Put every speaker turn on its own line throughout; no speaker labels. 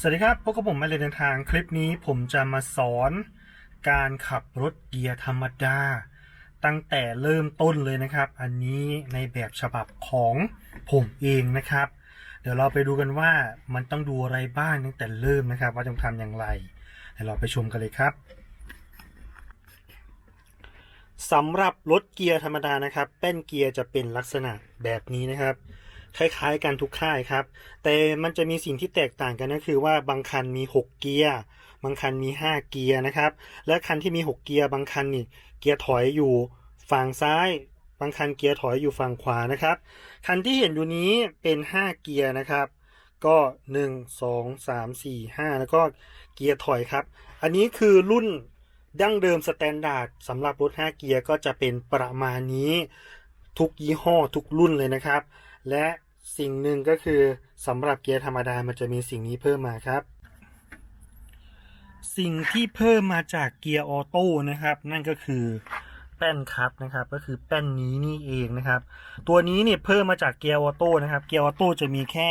สวัสดีครับพบกับผมมาเลยเดินทางคลิปนี้ผมจะมาสอนการขับรถเกียร์ธรรมดา ตั้งแต่เริ่มต้นเลยนะครับ อันนี้ในแบบฉบับของผมเองนะครับ เดี๋ยวเราไปดูกันว่ามันต้องดูอะไรบ้างตั้งแต่เริ่มนะครับ ว่าต้องทำอย่างไรเดี๋ยวเราไปชมกันเลยครับสำหรับรถเกียร์ธรรมดานะครับ แป้นเกียร์จะเป็นลักษณะแบบนี้นะครับ คล้ายๆกันทุกค่ายครับ แต่มันจะมีสิ่งที่แตกต่างกันก็คือว่าบางคันมี 6 เกียร์ บางคันมี 5 เกียร์นะครับ และคันที่มี 6 เกียร์บางคันนี่เกียร์ถอยอยู่ฝั่งซ้าย บางคันเกียร์ถอยอยู่ฝั่งขวานะครับ คันที่เห็นอยู่นี้เป็น 5 เกียร์นะครับ ก็ 1 2 3 4 5 แล้วก็เกียร์ถอยครับ อันนี้คือรุ่นดั้งเดิมสแตนดาร์ดสำหรับรถ 5 เกียร์ก็จะเป็นประมาณนี้ทุกยี่ห้อทุกรุ่นเลยนะครับ และสิ่งหนึ่งก็คือสำหรับเกียร์ธรรมดามันจะมีสิ่งนี้เพิ่มมาครับ สิ่งที่เพิ่มมาจากเกียร์ออโต้นะครับ นั่นก็คือแป้นครับนะครับ ก็คือแป้นนี้นี่เองนะครับ ตัวนี้เนี่ยเพิ่มมาจากเกียร์ออโต้นะครับ เกียร์ออโต้จะมีแค่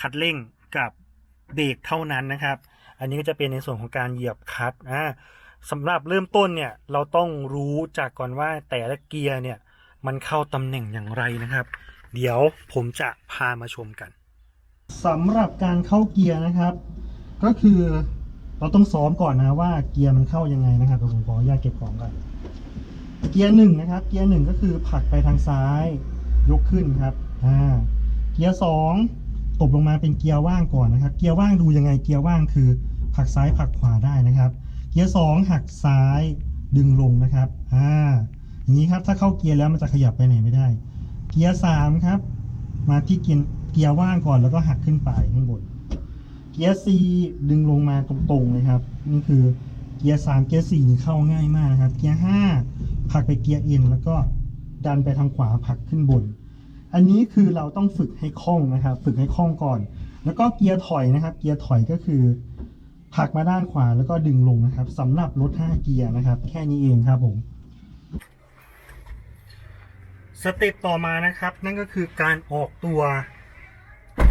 คัดเร่งกับเบรกเท่านั้นนะครับ อันนี้ก็จะเป็นในส่วนของการเหยียบคลัตช์อ่าสำหรับเริ่มต้นเนี่ยเราต้องรู้จากก่อนว่าแต่ละเกียร์เนี่ยมันเข้าตำแหน่งอย่างไรนะครับ เดี๋ยวผมจะพามาชมกันสำหรับการเข้าเกียร์นะครับ ก็คือเราต้องซ้อมก่อนนะว่าเกียร์มันเข้ายังไงนะครับเดี๋ยผมขออนุญาตเก็บของก่อนเกียร์หนึ่งนะครับ เกียร์หนึ่งก็คือผลักไปทางซ้ายยกขึ้นครับอ่าเกียร์สองตบลงมาเป็นเกียร์ว่างก่อนนะครับ เกียร์ว่างดูยังไงเกียร์ว่างคือผลักซ้ายผลักขวาได้นะครับ เกียร์สองหักซ้ายดึงลงนะครับอ่าอย่างนี้ครับถ้าเข้าเกียร์แล้วมันจะขยับไปไหนไม่ได้ เกียร์สามครับ มาที่เกียร์เกียร์ว่างก่อนแล้วก็หักขึ้นไปข้างบน เกียร์ C ดึงลงมาตรงๆเลยครับ นี่คือเกียร์3เกียร์4นี่เข้าง่ายมากนะครับ เกียร์5ผลักไปเกียร์ N แล้วก็ดันไปทางขวาผลักขึ้นบน อันนี้คือเราต้องฝึกให้คล่องนะครับ ฝึกให้คล่องก่อน แล้วก็เกียร์ถอยนะครับ เกียร์ถอยก็คือผลักมาด้านขวาแล้วก็ดึงลงนะครับสำหรับรถ5เกียร์นะครับ แค่นี้เองครับผม สเต็ปต่อมานะครับ นั่นก็คือการออกตัว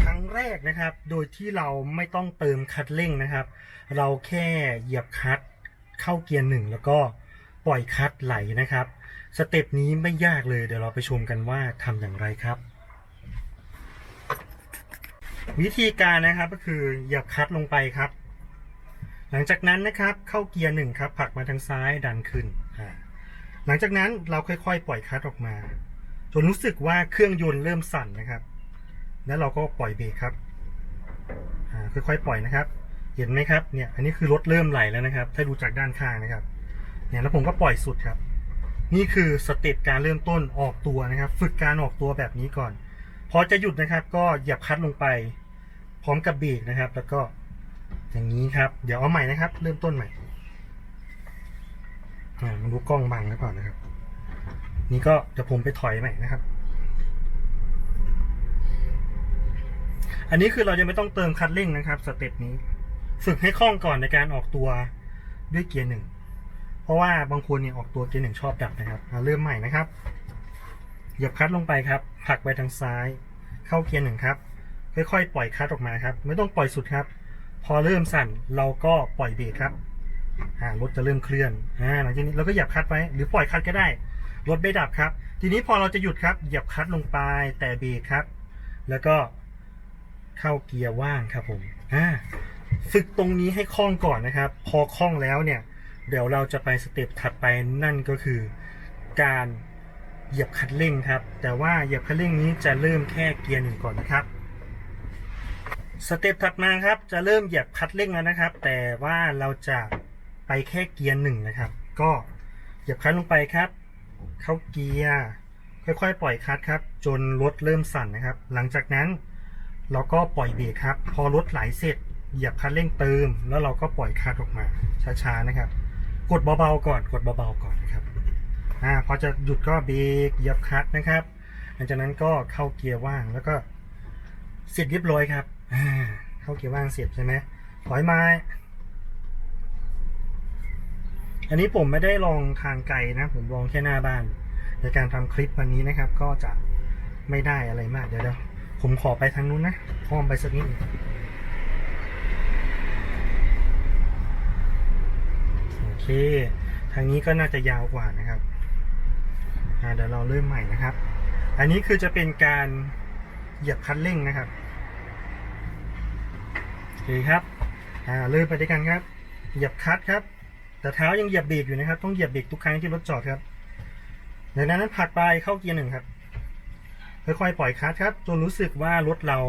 ครั้งแรกนะครับ โดยที่เราไม่ต้องเติมคัดเร่งนะครับ เราแค่เหยียบคัดเข้าเกียร์หนึ่งแล้วก็ปล่อยคัดไหลนะครับ สเต็ปนี้ไม่ยากเลยเดี๋ยวเราไปชมกันว่าทำอย่างไรครับ วิธีการนะครับก็คือเหยียบคัดลงไปครับ หลังจากนั้นนะครับเข้าเกียร์หนึ่งครับผลักมาทางซ้ายดันขึ้น หลังจากนั้นเราค่อยๆ ปล่อยคัดออกมา จนรู้สึกว่าเครื่องยนต์เริ่มสั่นนะครับ แล้วเราก็ปล่อยเบรกครับค่อยๆปล่อยนะครับ เห็นไหมครับเนี่ย อันนี้คือรถเริ่มไหลแล้วนะครับ ถ้าดูจากด้านข้างนะครับ เนี่ยแล้วผมก็ปล่อยสุดครับ นี่คือสเต็ปการเริ่มต้นออกตัวนะครับ ฝึกการออกตัวแบบนี้ก่อน พอจะหยุดนะครับ ก็เหยียบคัดลงไป พร้อมกับเบรกนะครับ แล้วก็อย่างนี้ครับ เดี๋ยวเอาใหม่นะครับ เริ่มต้นใหม่อ่ามันดูกล้องบังหรือเปล่านะครับ นี่ก็เดี๋ยวผมไปถอยใหม่นะครับ อันนี้คือเราจะไม่ต้องเติมคัดเร่งนะครับสเต็ปนี้ ฝึกให้คล่องก่อนในการออกตัวด้วยเกียร์หนึ่งเพราะว่าบางคนเนี่ยออกตัวเกียร์หนึ่งชอบดับนะครับเริ่มใหม่นะครับเหยียบคัดลงไปครับผลักไปทางซ้าย เข้าเกียร์หนึ่งครับ ค่อยๆ ปล่อยคัดออกมาครับ ไม่ต้องปล่อยสุดครับ พอเริ่มสั่นเราก็ปล่อยเบรกครับรถจะเริ่มเคลื่อนอหลังจากนี้เราก็เหยียบคัดไว้หรือปล่อยคัดก็ได้ รถไม่ดับครับ ทีนี้พอเราจะหยุดครับ เหยียบคัดลงไปแต่เบรกครับ แล้วก็เข้าเกียร์ว่างครับผมอ่าฝึกตรงนี้ให้คล่องก่อนนะครับ พอคล่องแล้วเนี่ย เดี๋ยวเราจะไปสเต็ปถัดไปนั่นก็คือการเหยียบคันเร่งครับ แต่ว่าเหยียบคันเร่งนี้จะเริ่มแค่เกียร์หนึ่งก่อนนะครับสเต็ปถัดมาครับ จะเริ่มเหยียบคันเร่งแล้วนะครับ แต่ว่าเราจะไปแค่เกียร์หนึ่งนะครับ ก็เหยียบคัดลงไปครับ เข้าเกียร์ค่อยๆ ปล่อยคัดครับ จนรถเริ่มสั่นนะครับ หลังจากนั้นเราก็ปล่อยเบรกครับ พอรถไหลเสร็จเหยียบคันเร่งเติม แล้วเราก็ปล่อยคัดออกมาช้าๆนะครับ กดเบาๆก่อนกดเบาๆก่อนนะครับอ่าพอจะหยุดก็เบรกเหยียบคัดนะครับหลังจากนั้นก็เข้าเกียร์ว่างแล้วก็เสร็จเรียบร้อยครับเข้าเกียร์ว่างเสร็จใช่ไหมถอยมา อันนี้ผมไม่ได้ลองทางไกลนะ ผมลองแค่หน้าบ้าน ในการทำคลิปวันนี้นะครับ ก็จะไม่ได้อะไรมากเดี๋ยวเดียวผมขอไปทางนู้นนะพ้อมไปสักนิดโอเค ทางนี้ก็น่าจะยาวกว่านะครับเดี๋ยวเราเริ่มใหม่นะครับ อันนี้คือจะเป็นการเหยียบคันเร่งนะครับโอเคครับเริ่มไปด้วยกันครับ เหยียบคัดครับ แต่เท้ายังเหยียบเบรกอยู่นะครับ ต้องเหยียบเบรกทุกครั้งที่รถจอดครับจากนั้นผักไปเข้าเกียร์หนึ่งครับค่อยๆปล่อยคลัดครับจนรู้สึกว่ารถเรา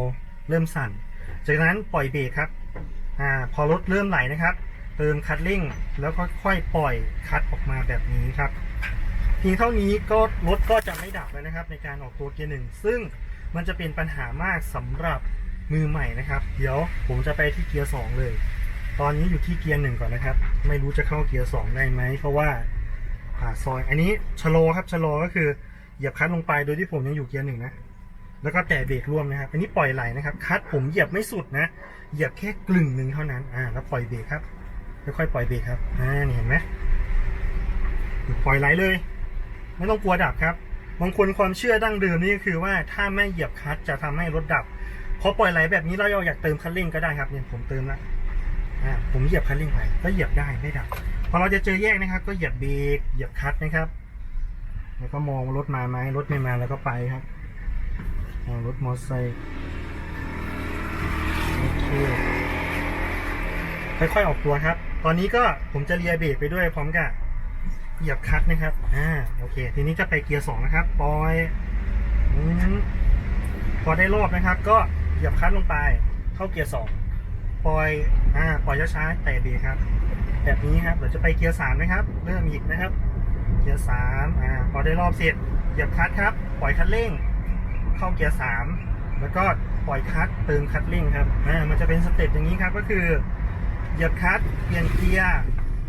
เริ่มสั่น จากนั้นปล่อยเบรกครับอ่าพอรถเริ่มไหลนะครับ เติมคัดเร่งแล้วก็ค่อยปล่อยคัดออกมาแบบนี้ครับเพียงเท่านี้ก็รถก็จะไม่ดับแล้วนะครับ ในการออกตัวเกียร์หนึ่งซึ่งมันจะเป็นปัญหามากสำหรับมือใหม่นะครับ เดี๋ยวผมจะไปที่เกียร์สองเลย ตอนนี้อยู่ที่เกียร์หนึ่งก่อนนะครับ ไม่รู้จะเข้าเกียร์สองได้ไหม เพราะว่าอ่าซอย อันนี้ชะโลครับชะโลก็คือเหยียบคัดลงไปโดยที่ผมยังอยู่เกียร์หนึ่งนะ แล้วก็แตะเบรกร่วมนะครับ อันนี้ปล่อยไหลนะครับ คัดผมเหยียบไม่สุดนะ เหยียบแค่กลึ่งหนึ่งเท่านั้น อ่า แล้วปล่อยเบรกครับค่อยๆปล่อยเบรกครับ อ่า นี่เห็นไหมปล่อยไหลเลย ไม่ต้องกลัวดับครับ บางคนความเชื่อดั้งเดิมนี่ก็คือว่าถ้าไม่เหยียบคลัตช์จะทำให้รถดับ พอปล่อยไหลแบบนี้เราอยากเติมคันเร่งก็ได้ครับ เนี่ยผมเติมละ อ่าผมเหยียบคันเร่งไปก็เหยียบได้ไม่ดับพอเราจะเจอแยกนะครับ ก็เหยียบเบรกเหยียบคลัตช์นะครับ แล้วก็มองรถมาไหมรถไม่มาแล้วก็ไปครับมองรถมอเตอร์ไซค์โอเคค่อยๆออกตัวครับ ตอนนี้ก็ผมจะเลียเบรกไปด้วยพร้อมกับเหยียบคลัตช์นะครับ อ่า โอเค ทีนี้จะไปเกียร์สองนะครับ ปล่อยอพอได้รอบนะครับ ก็เหยียบคลัตช์ลงไป เข้าเกียร์สอง ปล่อยอ่าปล่อยช้าๆแต่เบรกครับ แบบนี้ครับเดี๋ยวจะไปเกียร์สามนะครับเริ่มอีกนะครับ เกียร์สามอ่าพอได้รอบเสร็จเหยียบคลัตช์ครับ ปล่อยคันเร่ง เข้าเกียร์สามแล้วก็ปล่อยคัตเติมคันเร่งครับอ่ามันจะเป็นสเต็ปอย่างนี้ครับก็คือเหยียบคัตเปลี่ยนเกียร์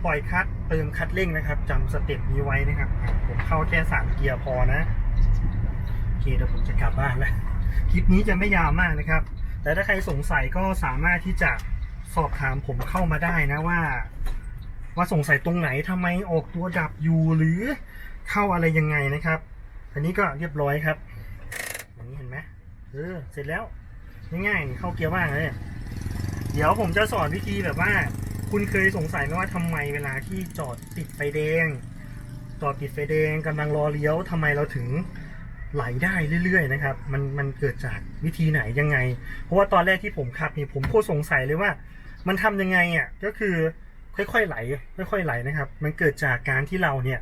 ปล่อยคัตเติมคันเร่งนะครับจำสเต็ปนี้ไว้นะครับผมเข้าแค่สามเกียร์พอนะโอเคเดี๋ยวผมจะกลับบ้านแล้วคลิปนี้จะไม่ยาวมากนะครับ แต่ถ้าใครสงสัยก็สามารถที่จะสอบถามผมเข้ามาได้นะว่า ว่าสงสัยตรงไหนทำไมออกตัวดับอยู่หรือเข้าอะไรยังไงนะครับ อันนี้ก็เรียบร้อยครับอย่างนี้เห็นไหมเออเสร็จแล้วง่ายๆเข้าเกียร์ว่างเลยเดี๋ยวผมจะสอนวิธีแบบว่า คุณเคยสงสัยไหมว่าทำไมเวลาที่จอดติดไฟแดง จอดติดไฟแดงกำลังรอเลี้ยวทำไมเราถึง ไหลได้เรื่อยๆนะครับมันมันเกิดจากวิธีไหนยังไง เพราะว่าตอนแรกที่ผมขับนี่ผมโคตรสงสัยเลยว่า มันทำยังไงอะก็คือค่อยๆไหล ค่อยๆไหลนะครับ มันเกิดจากการที่เราเนี่ย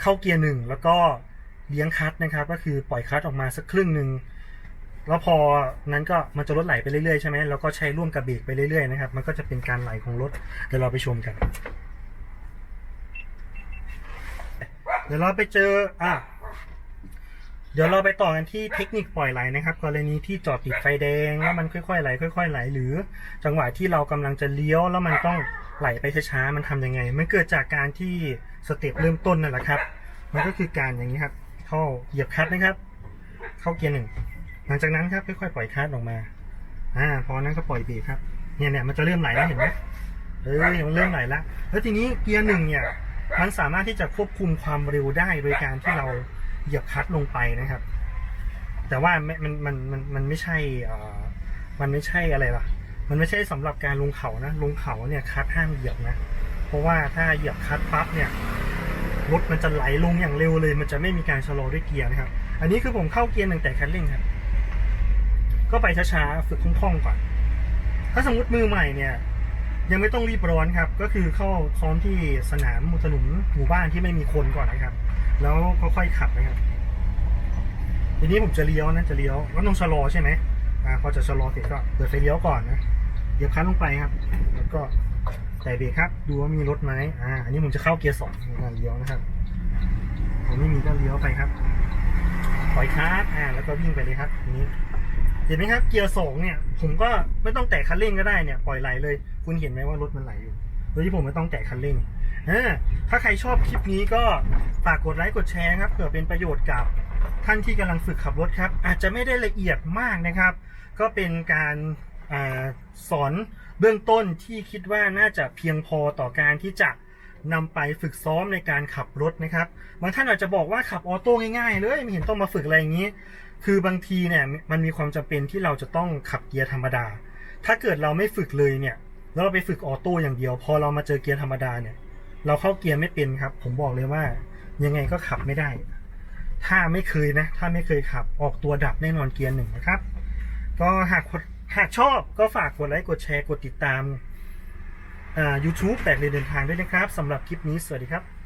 เข้าเกียร์หนึ่งแล้วก็เลี้ยงคลัตช์นะครับ ก็คือปล่อยคลัตช์ออกมาสักครึ่งหนึ่งแล้วพอนั้นก็มันจะลดไหลไปเรื่อยๆใช่ไหมแล้วก็ใช้ร่วมกับเบรกไปเรื่อยๆนะครับ มันก็จะเป็นการไหลของรถเดี๋ยวเราไปชมกัน เดี๋ยวเราไปเจออะ เดี๋ยวเราไปต่อกันที่เทคนิคปล่อยไหลนะครับ กรณีที่จอดติดไฟแดงแล้วมันค่อยๆไหลค่อย ๆ ไหล หรือ จังหวะที่เรากำลังจะเลี้ยวแล้วมันต้องไหลไปช้าๆมันทำยังไง มันเกิดจากการที่สเต็ปเริ่มต้นนั่นแหละครับ มันก็คือการอย่างนี้ครับ เข้าเหยียบคลัตช์นะครับ เข้าเกียร์หนึ่งหลังจากนั้นครับค่อยๆปล่อยคลัตช์ออกมาอ่าพอนั้นก็ปล่อยเบรกครับเนี่ยเนี่ยมันจะเริ่มไหลแล้วเห็นไหมเออมันเริ่มไหลแล้วแล้วทีนี้เกียร์หนึ่งเนี่ยมันสามารถที่จะควบคุมความเร็วได้โดยการที่เรา เหยียบคลัตช์ลงไปนะครับ แต่ว่ามันมันมันมันไม่ใช่อ่ามันไม่ใช่อะไรล่ะ มันไม่ใช่สำหรับการลงเขานะ ลงเขาเนี่ยคลัตช์ห้ามเหยียบนะ เพราะว่าถ้าเหยียบคลัตช์ปั๊บเนี่ยรถมันจะไหลลงอย่างเร็วเลย มันจะไม่มีการชะลอด้วยเกียร์นะครับ อันนี้คือผมเข้าเกียร์หนึ่งแต่คันเร่งครับ ก็ไปช้าๆ ฝึกคล่องๆก่อน ถ้าสมมติมือใหม่เนี่ย ยังไม่ต้องรีบร้อนครับ ก็คือเข้าซ้อมที่สนามถนนหมู่บ้านที่ไม่มีคนก่อนนะครับ แล้วค่อยๆขับนะครับ ทีนี้ผมจะเลี้ยวนะจะเลี้ยวก็ต้องชะลอใช่ไหมอ่าพอจะชะลอเสร็จก็เปิดไฟเลี้ยวก่อนนะเหยียบคันลงไปครับ แล้วก็แต่เบรกครับ ดูว่ามีรถไหมอ่า อันนี้ผมจะเข้าเกียร์สองในการเลี้ยวนะครับผมไม่มีก็เลี้ยวไปครับปล่อยคัสอ่าแล้วก็วิ่งไปเลยครับทีนี้ เห็นไหมครับเกียร์สองเนี่ย ผมก็ไม่ต้องแตะคันเร่งก็ได้เนี่ยปล่อยไหลเลย คุณเห็นไหมว่ารถมันไหลอยู่โดยที่ผมไม่ต้องแตะคันเร่งถ้าใครชอบคลิปนี้ก็ฝากกดไลค์กดแชร์ครับเผื่อเป็นประโยชน์กับท่านที่กำลังฝึกขับรถครับ อาจจะไม่ได้ละเอียดมากนะครับ ก็เป็นการอสอนเบื้องต้นที่คิดว่าน่าจะเพียงพอต่อการที่จะ นำไปฝึกซ้อมในการขับรถนะครับบางท่านอาจจะบอกว่าขับออโต้ง่ายๆเลยไม่เห็นต้องมาฝึกอะไรอย่างนี้ คือบางทีเนี่ยมันมีความจำเป็นที่เราจะต้องขับเกียร์ธรรมดา ถ้าเกิดเราไม่ฝึกเลยเนี่ยแล้วเราไปฝึกออโต้อย่างเดียว พอเรามาเจอเกียร์ธรรมดาเนี่ย เราเข้าเกียร์ไม่เป็นครับ ผมบอกเลยว่ายังไงก็ขับไม่ได้ ถ้าไม่เคยนะ ถ้าไม่เคยขับออกตัวดับแน่นอนเกียร์หนึ่งนะครับ ก็หากหากชอบก็ฝากกดไลค์กดแชร์กดติดตาม YouTube แตกเลยเดินทางด้วยนะครับสำหรับคลิปนี้สวัสดีครับ